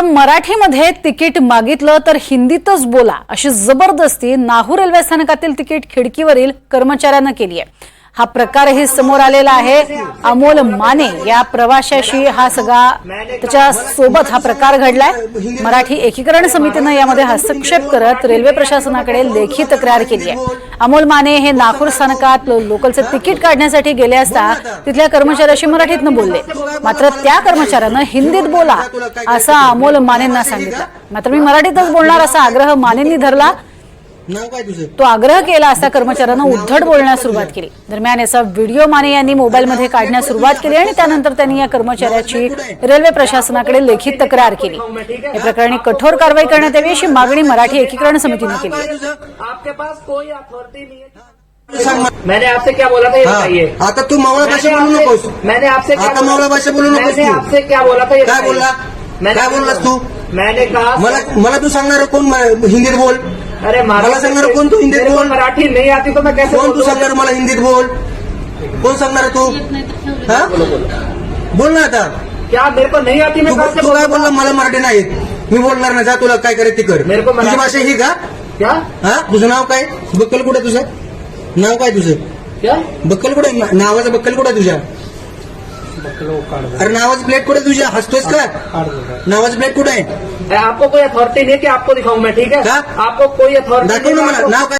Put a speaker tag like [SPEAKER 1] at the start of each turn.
[SPEAKER 1] तर मराठीमध्ये तिकीट मागितलं तर हिंदीतच बोला अशी जबरदस्ती नाहू रेल्वे स्थानकातील तिकीट खिडकीवरील कर्मचाऱ्यानं केली आहे. हा प्रकारही समोर आलेला आहे. अमोल माने या प्रवाशाशी हा सगळा त्याच्या सोबत हा प्रकार घडलाय. मराठी एकीकरण समितीनं यामध्ये हस्तक्षेप करत रेल्वे प्रशासनाकडे लेखी तक्रार केली आहे. अमोल माने हे नागपूर स्थानकात लोकलचं तिकीट काढण्यासाठी गेले असता तिथल्या कर्मचाऱ्याशी मराठीतनं बोलले. मात्र त्या कर्मचाऱ्यानं हिंदीत बोला असं अमोल मानेंना सांगितलं. मात्र मी मराठीतच बोलणार असा आग्रह मानेंनी धरला. तो आग्रह केला असता कर्मचाऱ्यानं उद्धट बोलण्यास सुरुवात केली. दरम्यान याचा व्हिडिओ माने यांनी मोबाईलमध्ये काढण्यास सुरुवात केली आणि त्यानंतर त्यांनी या कर्मचाऱ्याची रेल्वे प्रशासनाकडे लेखी तक्रार केली. या प्रकरणी कठोर कारवाई करण्यात यावी अशी मागणी मराठी एकीकरण समितीने केली. आहे.
[SPEAKER 2] आपके पास कोई अथॉरिटी नहीं है।
[SPEAKER 3] सांग मला.
[SPEAKER 2] मैंने आपसे क्या बोला था ये
[SPEAKER 3] हा.
[SPEAKER 2] बताइए?
[SPEAKER 3] आता तू मावळा भाषा बोलू नकोस.
[SPEAKER 2] मैंने आपसे क्या
[SPEAKER 3] आता? मावळा भाषा बोलू नकोस
[SPEAKER 2] मैंने
[SPEAKER 3] तू.
[SPEAKER 2] आपसे क्या बोला था ये
[SPEAKER 3] काय. बोलला?
[SPEAKER 2] मैंने
[SPEAKER 3] काय बोललास तू?
[SPEAKER 2] मैंने कहा
[SPEAKER 3] मला मला तू सांगणार कोण? हिंदीत बोल.
[SPEAKER 2] अरे
[SPEAKER 3] मला सांगणार कोण तू हिंदीत बोल?
[SPEAKER 2] मराठी नहीं आती तो मैं कैसे
[SPEAKER 3] कोण तू? सांगणार मला हिंदीत बोल. कोण सांगणार तू? हा? बोल ना आता.
[SPEAKER 2] क्या मेरे को नहीं आती मैं
[SPEAKER 3] तू
[SPEAKER 2] कैसे
[SPEAKER 3] तू काय
[SPEAKER 2] बोलूं?
[SPEAKER 3] बोलला? मला मराठी नाही. मी बोलणार नाही. जा तुला काय करायचं ते कर.
[SPEAKER 2] मेरे को मराठी-
[SPEAKER 3] तुझी भाषा ही का?
[SPEAKER 2] क्या?
[SPEAKER 3] हा? तुझं नाव काय? बक्कल कुठे तुझं? नाव काय तुझं?
[SPEAKER 2] क्या?
[SPEAKER 3] बक्कल कुठे ना- नावाचं बक्कल कुठे तुझ्या? अरे नावाचं प्लेट कुठे तुझ्या? हसतोस का? नावाचं प्लेट कुठे? आहे
[SPEAKER 2] आपको कोई अथॉरिटी नहीं है कि आपको दिखाऊं मैं ठीक है? आपको कोई अथॉरिटी
[SPEAKER 3] दाखव ना मला. नाव काय